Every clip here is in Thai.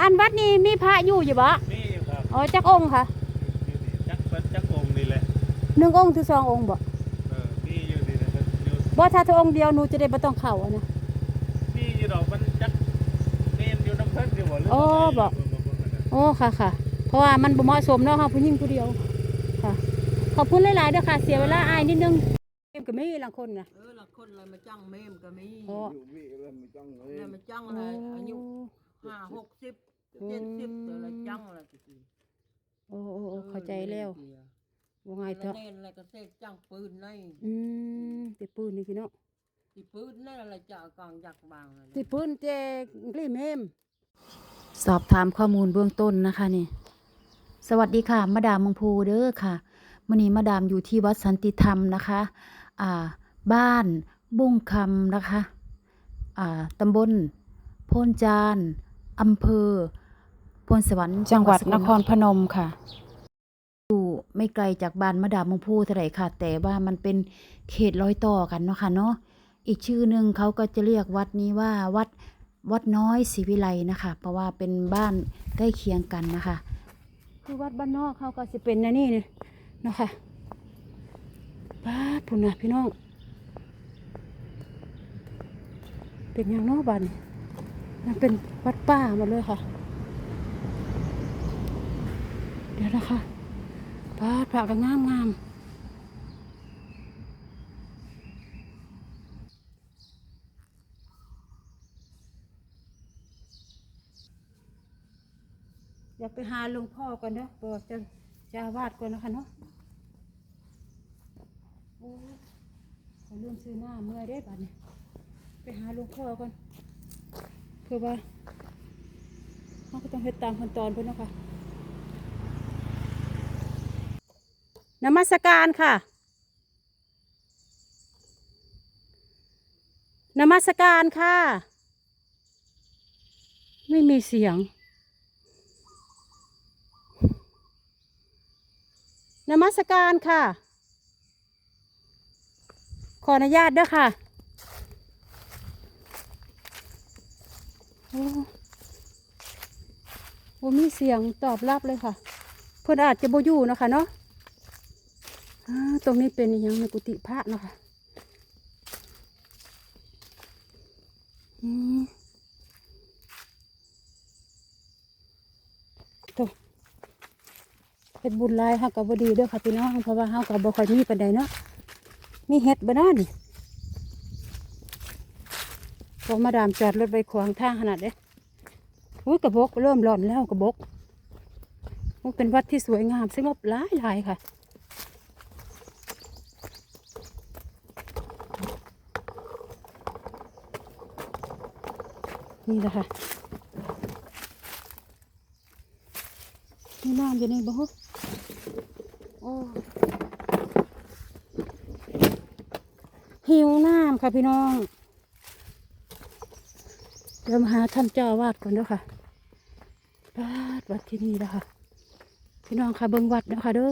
อันวัดนี้มีพระอยู่อยู่บ่นี่ครับอ๋อจักองค์ค่ะจักเปิดจักองค์นี่แหละหนึ่งองค์ถึงสององค์บ่เออนี่อยู่นี่นะอยู่บ่ถ้าเธอองค์เดียวหนูจะได้บ่ต้องเข้าอะนะนี่อยู่ดอกมันจักเนมอยู่น้ำเพิ่นอยู่บ่หรืโอ้บ่บ่บ่บ่บ่ โอ้ค่ะค่ะ เพราะว่ามันบ่เหมาะสมเนาะค่ะผู้หญิงผู้เดียวค่ะ ขอบคุณหลายๆเด้อค่ะ เสียเวลาอายนิดนึงเอ็มก็มีหลังคนนะเออละคนอะไรมาจ้างเมมก็มีโอ้อยู่วิแล้วไม่ต้องเลอะไรยมาจ้างอะไรอายุห้าหกสิบ เจ็ดสิบแต่ละจ้างอะกี่ โอ้โอ้โอ้เข้าใจแล้วว่าไงเถอะเน่นอะไรก็เสกจ้างปืนในอืมติปืนนี่พี่น้องที่ปืนนั่นอะไรจะเอกองยักบางติปืนแจกกลีเมมสอบถามข้อมูลเบื้องต้นนะคะนี่ สวัสดีค่ะ มาดามมงพูเด้อค่ะมื่อนี้มาดามอยู่ที่วัดสันติธรรมนะคะ อ่า บ้านบุ้งคำนะคะ อ่าตำบลโพนจานอำเภอ พลสวรรค์จังหวัดนครพนมค่ะอยู่ไม่ไกลจากบ้านมาดามมงพูเท่าไหร่ค่ะ แต่ว่ามันเป็นเขตร้อยต่อกันเนาะค่ะเนาะอีกชื่อหนึ่งเขาก็จะเรียกวัดนี้ว่าวัดวัดน้อยศรีวิไลนะคะ เพราะว่าเป็นบ้านใกล้เคียงกันนะคะ คือวัดบ้านนอกเขาก็จะเป็นนะนี่เนี่ยเนาะค่ะบ้าดพุ่นนะพี่น้อง เป็นอย่างเนอกบ้านนี่มันเป็นวัดป้าหมดเลยค่ะ เดี๋ยวนะคะปาดผักก็งามงามอยากไปหาหลวงพ่อก่อนเนาะบอกจะจะวาดก่อนนะคะเนาะโอ้ขอลืมซื้อหน้าเมื่อได้บัดนี้ไปหาหลวงพ่อก่อนเพื่อว่าเขาก็ต้องเฮ็ดตามขั้นตอนเพื่อนเนาะคะ นมัสการค่ะ นมัสการค่ะ ไม่มีเสียง นมัสการค่ะ ขออนุญาตด้วยค่ะโอ้โอมีเสียงตอบรับเลยค่ะ เพื่อนอาจจะโบอยู่นะคะเนาะ ตรงนี้เป็นอหยังในกุฏิพระเนาะคะตัวเฮ็ดบุญลายเฮากับ่ดีด้อค่ะพี่น้องเพราะว่าเฮาก็บ่ค่อยมีปานใดเนาะมีเฮ็ดบ่เนานี่พอมาดามจอดรถไว้ขวางทางขนาดเด้อุ้ยกระบกเริ่มร้อนแล้วกระบกมันเป็นวัดที่สวยงามสงบหลายหลายค่ะ นี่แหละค่ะมีน้ำอยู่ในบ่อโอ้หิวน้ำค่ะพี่น้อง เดี๋ยวมาหาท่านเจ้าวาดก่อนเด้อค่ะวัดวัดที่นี่แล้วค่ะพี่น้องค่ะเบิ่งวัดนะคะเด้อ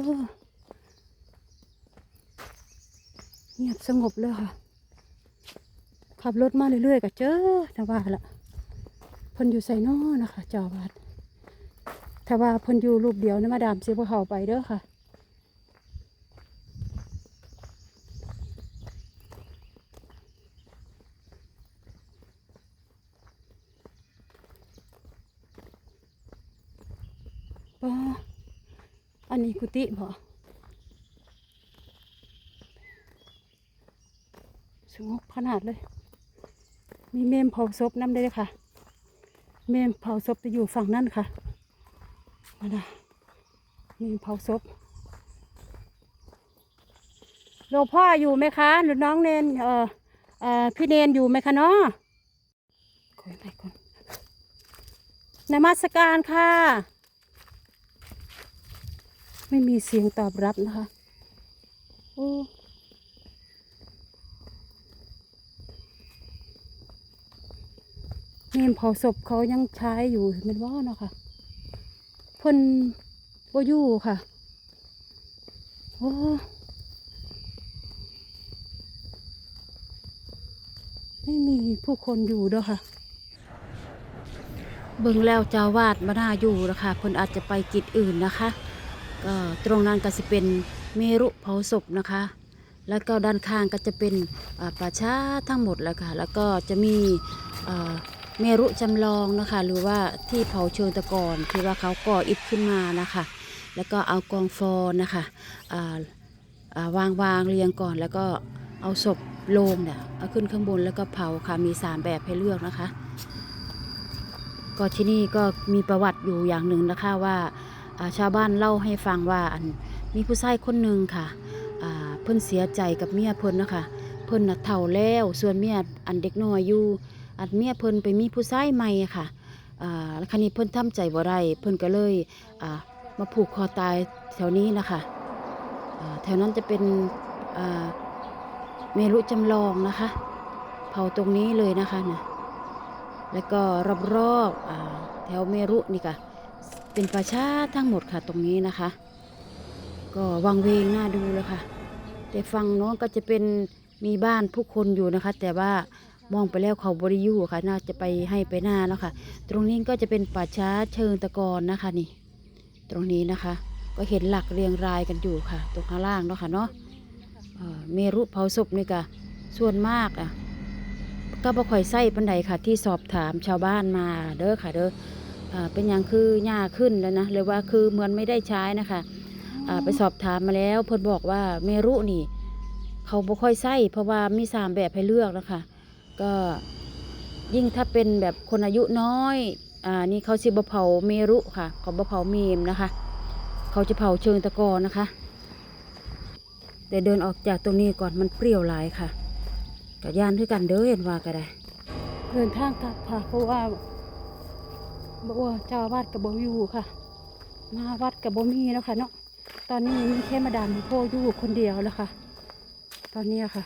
เงียบสงบเลยค่ะ ขับรถมาเรื่อยๆก็เจอนะว่าละ เพิ่นอยู่ใส่นอนะคะจอวาดถ้าว่าเพิ่นอยู่รูปเดียวนี่มาดามเสียพวกเขาไปเด้อค่ะป้าอันนี้กุฏิบ่สงบขนาดเลย มีเมมเผาศพน้ำได้เลยค่ะ เมนเผาศพจะอยู่ฝั่งนั่นค่ะมาดาเมนเผาศพหลวงพ่ออยู่ไหมคะ หรือน้องเนนเอ่อเออพี่เนนอยู่ไหมคะเนาะขอไปก่อนนมัสการค่ะ ไม่มีเสียงตอบรับนะคะ โอ้ เมนเผาศพเขายังใช้อยู่เม็นว่าเนาะค่ะเพิ่นบ่อยู่ค่ะโอ้ไม่มีผู้คนอยู่เด้อค่ะ เบิ่งแล้วเจ้าวาดมาน่าอยู่นะคะเพิ่นอาจจะไปกิจอื่นนะคะก็ตรงนั้นก็สิเป็นเมรุเผาศพนะคะ แล้วก็ด้านข้างก็จะเป็นป่าช้าทั้งหมดแล้วค่ะ แล้วก็จะมีอ่า เมรุจำลองนะคะ หรือว่าที่เผาเชิงตะกอนที่ว่าเขาก่ออิฐขึ้นมานะคะ แล้วก็เอากองฟอนนะคะวางวางเรียงก่อนแล้วก็เอาศพโลงเนี่ยเอาขึ้นข้างบนแล้วก็เผาค่ะมีสามแบบให้เลือกนะคะ ก็ที่นี่ก็มีประวัติอยู่อย่างหนึ่งนะคะว่าชาวบ้านเล่าให้ฟังว่ามีผู้ชายคนหนึ่งค่ะเพิ่นเสียใจกับเมียเพิ่นนะคะเพิ่นน่ะเฒ่าแล้วส่วนเมียอันเด็กน้อยอยู่ อันเมียเพิ่นไปมีผู้ชายใหม่ค่ะอ่าแล้วคันนี้เพิ่นทำใจบ่ได้เพิ่นก็เลยอ่ามาผูกคอตายแถวนี้นะคะอ่าแถวนั้นจะเป็นอ่าเมรุจำลองนะคะ เผาตรงนี้เลยนะคะนะแล้วก็รอบๆอ่าแถวเมรุนี่ค่ะเป็นป่าช้าทั้งหมดค่ะตรงนี้นะคะ ก็วังเวงน่าดูเลยค่ะ แต่ฝั่งโน้องก็จะเป็นมีบ้านผู้คนอยู่นะคะ แต่ว่า มองไปแล้วเขาบริยูค่ะ น่าจะไปให้ไปหน้าแล้วค่ะ ตรงนี้ก็จะเป็นป่าช้าเชิงตะกอนนะคะนี่ ตรงนี้นะคะ ก็เห็นหลักเรียงรายกันอยู่ค่ะ ตรงข้างล่างเนาะค่ะเนาะเมรุเผาศพนี่ก็ส่วนมากอะก็บ่ค่อยใส่ปันใดค่ะ ที่สอบถามชาวบ้านมาเด้อค่ะเด้อเป็นอย่างคือหญ้าขึ้นแล้วนะหรือว่าคือเหมือนไม่ได้ใช้นะคะไปสอบถามมาแล้วเพิ่นบอกว่าเมรุนี่ เขาบ่ค่อยใส่เพราะว่ามีสามแบบให้เลือกนะคะ ก็ยิ่งถ้าเป็นแบบคนอายุน้อย อ่า นี่เขาสิบเผาเมรุค่ะเขาบเผาเมมนะคะ เขาจะเผาเชิงตะกอนนะคะ แต่เดินออกจากตรงนี้ก่อนมันเปรี้ยวหลายค่ะกับยานด้วยกันเด้อเห็นว่าก็ได้ เดินทางกลับค่ะ เพราะว่าบอกว่าเจ้าวาดกับบอยู่ค่ะมาวัดกับบมีแล้วค่ะเนาะ ตอนนี้มีแค่มาดามโพอยู่คนเดียวแล้วค่ะ ตอนนี้ค่ะ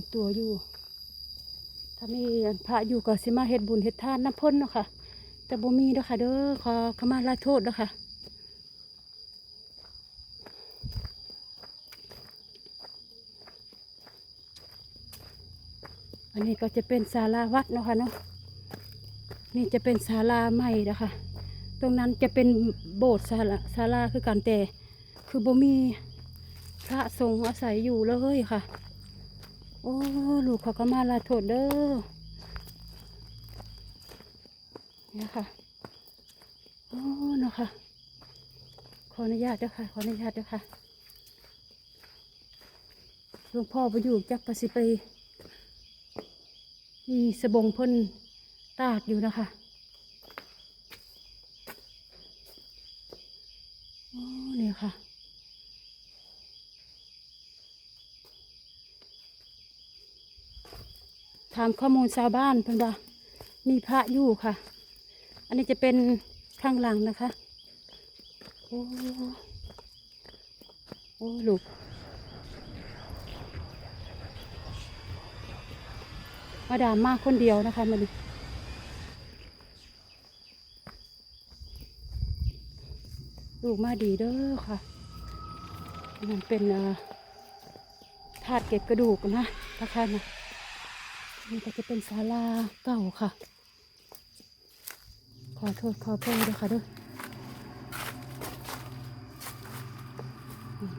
งตัวอยู่ ถ้ามีพระอยู่ก็สิมาเฮ็ดบุญเฮ็ดทานน้ำพ่นเนาะค่ะ แต่บ่มีเด้อค่ะ เด้อขอขมาลาโทษเด้อค่ะอันนี้ก็จะเป็นศาลาวัดเนาะค่ะเนาะนี่จะเป็นศาลาใหม่นะคะ ตรงนั้นจะเป็นโบสถ์ศาลาศาลาคือกันแต่คือบ่มีพระสงฆ์อาศัยอยู่เลยค่ะ โอ้ลูกเขาก็มาลาโทษเด้อเนี่ยค่ะโอ้เนาะค่ะขออนุญาตเด้อค่ะขออนุญาตเด้อค่ะหลวงพ่อไปอยู่จักประสิไปมีสบงพ่นตากอยู่นะคะโอ้เนี่ยค่ะ ถามข้อมูลชาวบ้านเพิ่นว่ามีพระอยู่ค่ะ อันนี้จะเป็นข้างหลังนะคะ โอ้โอ้ลูกมาดามมาคนเดียวนะคะมันลูกมาดีเด้อค่ะ มันเป็นถาดเก็บกระดูกนะนะคะนะ นี่ก็จะเป็นศาลาเก่าค่ะ ขอโทษขอโทษด้วยค่ะเด้วย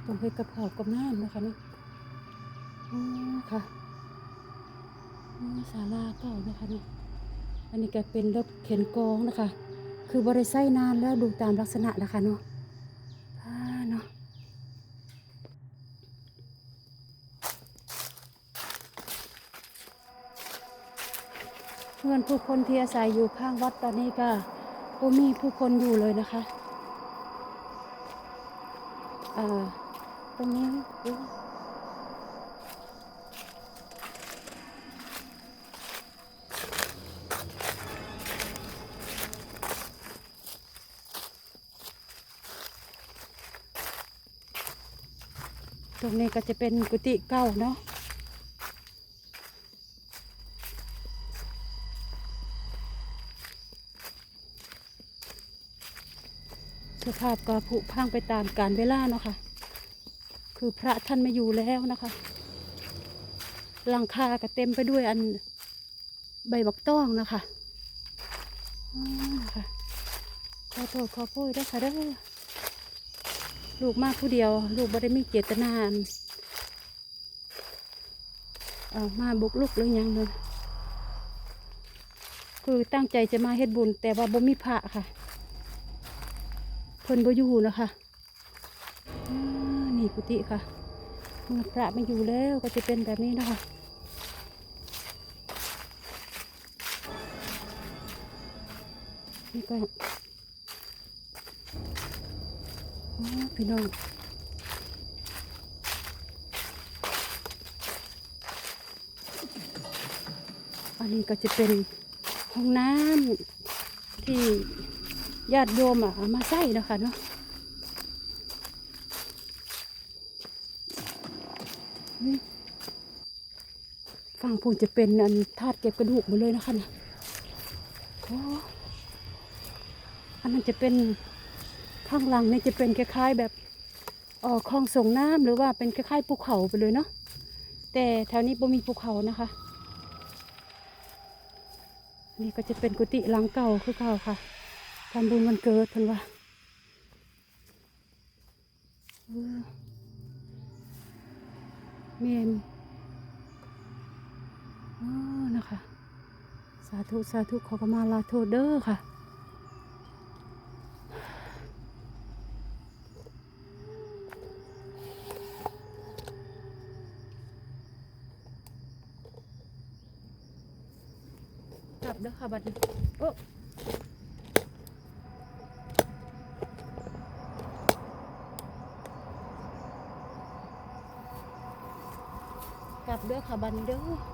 ต้องให้กระเพรากับน้ำนะคะเนาะอ๋อค่ะอ๋อศาลาเก่านะคะเนาะอันนี้ก็เป็นรถเข็นกองนะคะ คือบริไซนานแล้วดูตามลักษณะนะคะเนาะอ่าเนาะ เพื่อนผู้คนที่อาศัยอยู่ข้างวัดตอนนี้ก็ก็มีผู้คนอยู่เลยนะคะอ่าตรงนี้ตรงนี้ก็จะเป็นกุฏิเก่าเนาะ สภาพก็ผุพังไปตามกาลเวลาเนาะค่ะ คือพระท่านไม่อยู่แล้วนะคะหลังคาก็เต็มไปด้วยอันใบบักต้องนะคะอ๋อนะขอโทษขอโพยด้วยค่ะเด้อลูกมากผู้เดียว ลูกบ่ได้มีเจตนาอันเอามาบุกลุกหรือยังเลยคือตั้งใจจะมาเฮ็ดบุญ แต่ว่าบ่มีพระค่ะ พิ่นบ่อยู่นะคะนี่กุฏิค่ะเมื่อพระไม่อยู่แล้วก็จะเป็นแบบนี้นะคะนี่ก็โอ้พี่น้องอันนี้ก็จะเป็นห้องน้ำที่ ญาติโยมอะเอามาใส่เนาะคะเนาะนี่ฝั่งผมจะเป็นอันธาตุเก็บกระดูกหมดเลยนะคะเนะโอ้อันนั้นจะเป็นข้างหลังนี่จะเป็นคล้ายๆแบบเออคลองส่งน้ำหรือว่าเป็นคล้ายๆภูเขาไปเลยเนาะแต่แถวนี้บ่มีภูเขานะคะ นี่ก็จะเป็นกุฏิหลังเก่าคือเก่าค่ะ ทำบุญวันเกิดเพิ่นว่าเมนอ๋อนะคะ สาธุ สาธุ ขอกมาลาโทเด้อค่ะ กลับเด้อค่ะ บัดนี้โอ้ เด้อค่ะบันเด้อ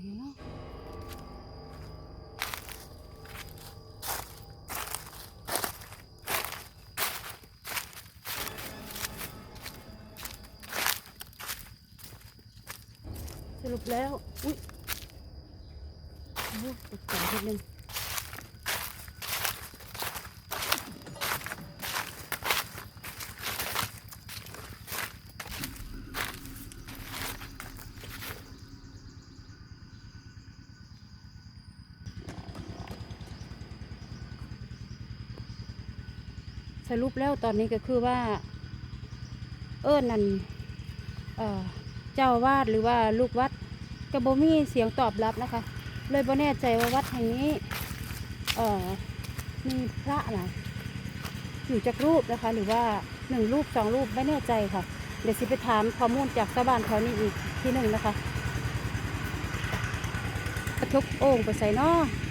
เสียงยังเนาะสรุปแล้ว อุ้ยโอ้ตกใจนิดนึ รุปแล้วตอนนี้ก็คือว่า เอิ้นนั่นเจ้าวาดหรือว่าลูกวัดกระบมีเสียงตอบรับนะคะ เลยบ่แน่ใจว่าวัดแห่งนี้มีพระนะอยู่จากรูปนะคะ หรือว่าหนึ่งรูปสองรูปไม่แน่ใจค่ะ เดี๋ยวสิไปถามข้อมูลจากชาวบ้านแถวนี้อีกที่หนึ่งนะคะกระทุกโอ่งไปใส่นออ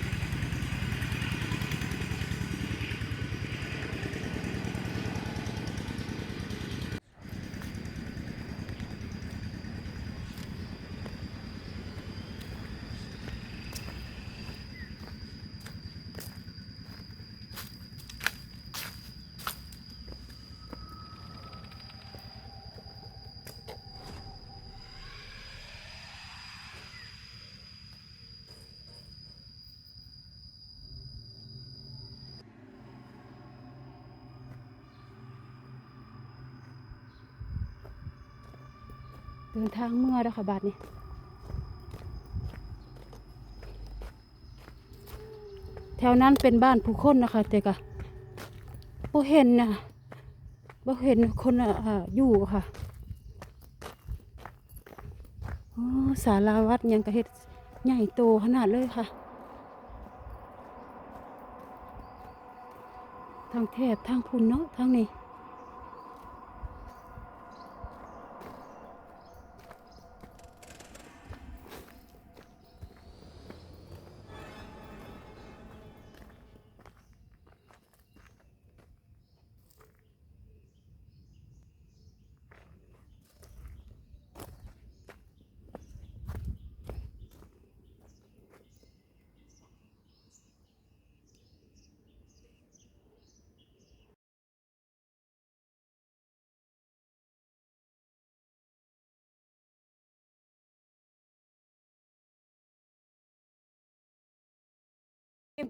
เดินทางเมื่อแล้วค่ะบาทนี้แถวนั้นเป็นบ้านผู้คนนะคะแต่ก็บ่เห็นนะบ่เห็นคนอ่าอยู่ค่ะโอ้สาราวัดยังกระเฮ็ดใหญ่โตขนาดเลยค่ะ ทางแถบทางพุ่นเนาะทางนี้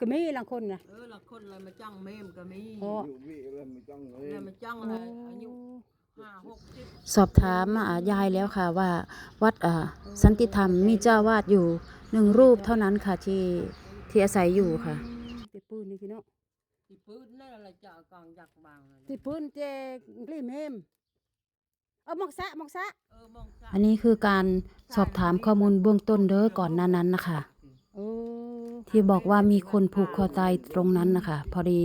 ก็มีหลังคนนะเออละคนอะไรมาจ้างเมมก็มีอ๋ออยู่พี่เริ่มไม่ต้องเลอะไรยมาจ้างอะไรอายุห้าหกสิบสอบถามอ่ายายแล้วค่ะว่าวัดอ่าสันติธรรมมีเจ้าวาดอยู่หนึ่งรูปเท่านั้นค่ะที่ที่อาศัยอยู่ค่ะ ติปืนนี่พี่น้องที่พื้นนั่นอะไรจะกองยักษ์บางเลยติปืนเจกลีเมมเอาหมอกซะหมอกซะ เออมองซ้ายอันนี้คือการสอบถามข้อมูลเบื้องต้นเด้อก่อนหน้านั้นนะคะเออ ที่บอกว่ามีคนผูกคอตายตรงนั้นนะคะ พอดี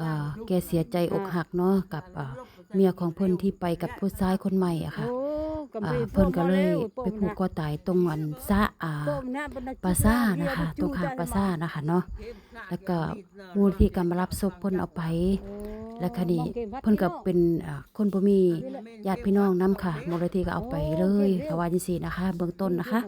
อ่าแกเสียใจอกหักเนาะกับอ่าเมียของเพิ่นที่ไปกับผู้ชายคนใหม่อะค่ะโอ้ก็อ่าไปเพิ่นก็เลยโป้ไปผูกคอตายตรงอันซะอ่าโป้มน้ำเป็นปราซ่านะคะ ตรงข้างปราซ่านะคะเนาะแล้วก็ผู้ที่กำมารับศพเพิ่นเอาไป และคดีเพิ่นก็เป็นอ่าคนบ่มีญาติพี่น้องนํค่ะมูลนิธิก็เอาไปเลยเขาว่าจังซี่นะคะ เบื้องต้นนะคะ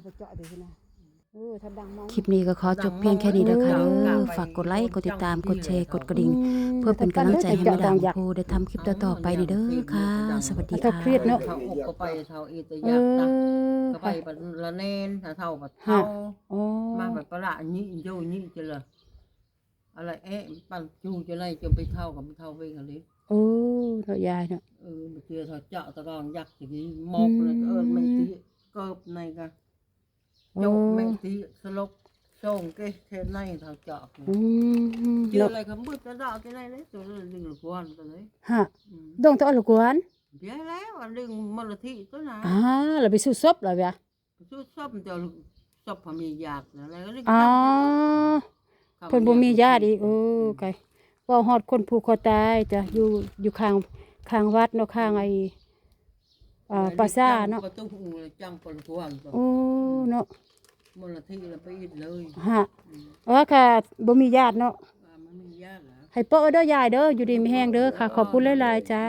คลิปนี้ก็ขอจบเพียงแค่นี้เด้อค่ะเด้อฝากกดไลค์ กดติดตาม กดแชร์ กดกระดิ่ง เพื่อเป็นกำลังใจให้มาดามผู้ได้ทำคลิปต่อๆไปนี่เด้อค่ะ สวัสดีถ้าค่ะเครียดเนาะเท่าอกก็ไปเท่าอีตเอยักษ์ตักอก็ไปบัดละเนนถ้าเท่าบัดฮะเท่าอ๋อมาแบบประหลาดนี้โยนี่จะเลยอะไรเอ๊ะปั่นจูจะไรจะไปเท่ากับเท่าไปกันเลยโอ้เท่ายายเนาะเออมาเจอเท่าเจาะตะกองยักษ์อย่างนี้มอกเลยเออไม่ตีเกิบในกัน โอ้โจกไม่ตีสลบส่งเกเทนในเท่าเจาะอืมเจอเนาะอะไรคำมืดจะดาวจะไรเลยตัวเรื่องดึงหลวนตัวเลยฮะดงตะอลกวนเดี๋ยวแล้วอันดึงมลทิตัวนะอ่าเราไปสู้ซบแล้วเว้ยชุดซบจะซบพมีอยากอะไรก็เรียกอ๋อเพิ่นบ่มีญาติอีกโอ้ไกว่าฮอดคนผูกคอตายจ้ะอยู่อยู่ข้างข้างวัดเนาะข้างไอ้ อ่าปราสาทเนาะประตูจังปนทวนโอ้เนาะมลทิแล้วไปอิดเลยฮะว่าค่ะบ่มีญาติเนาะว่ามันมีญาติเหรอให้โป้เด้อยายเด้ออยู่ดีมีแห้งเด้อค่ะ ขอบคุณหลายๆจ้า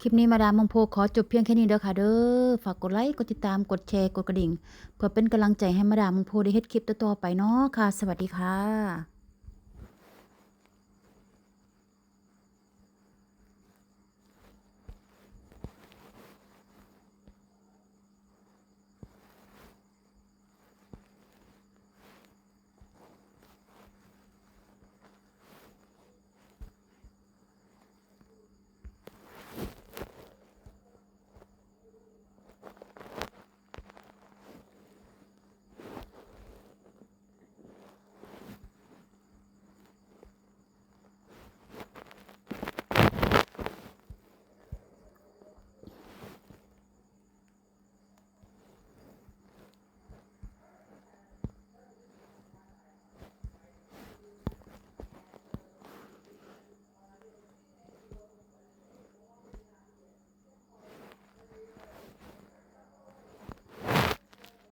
คลิปนี้มาดามมงโพขอจบเพียงแค่นี้เด้อค่ะเด้อ ฝากกดไลค์ กดติดตาม กดแชร์ กดกระดิ่ง เพื่อเป็นกำลังใจให้มาดามมงโพได้เฮ็ดคลิปต่อๆไปเนาะค่ะ สวัสดีค่ะ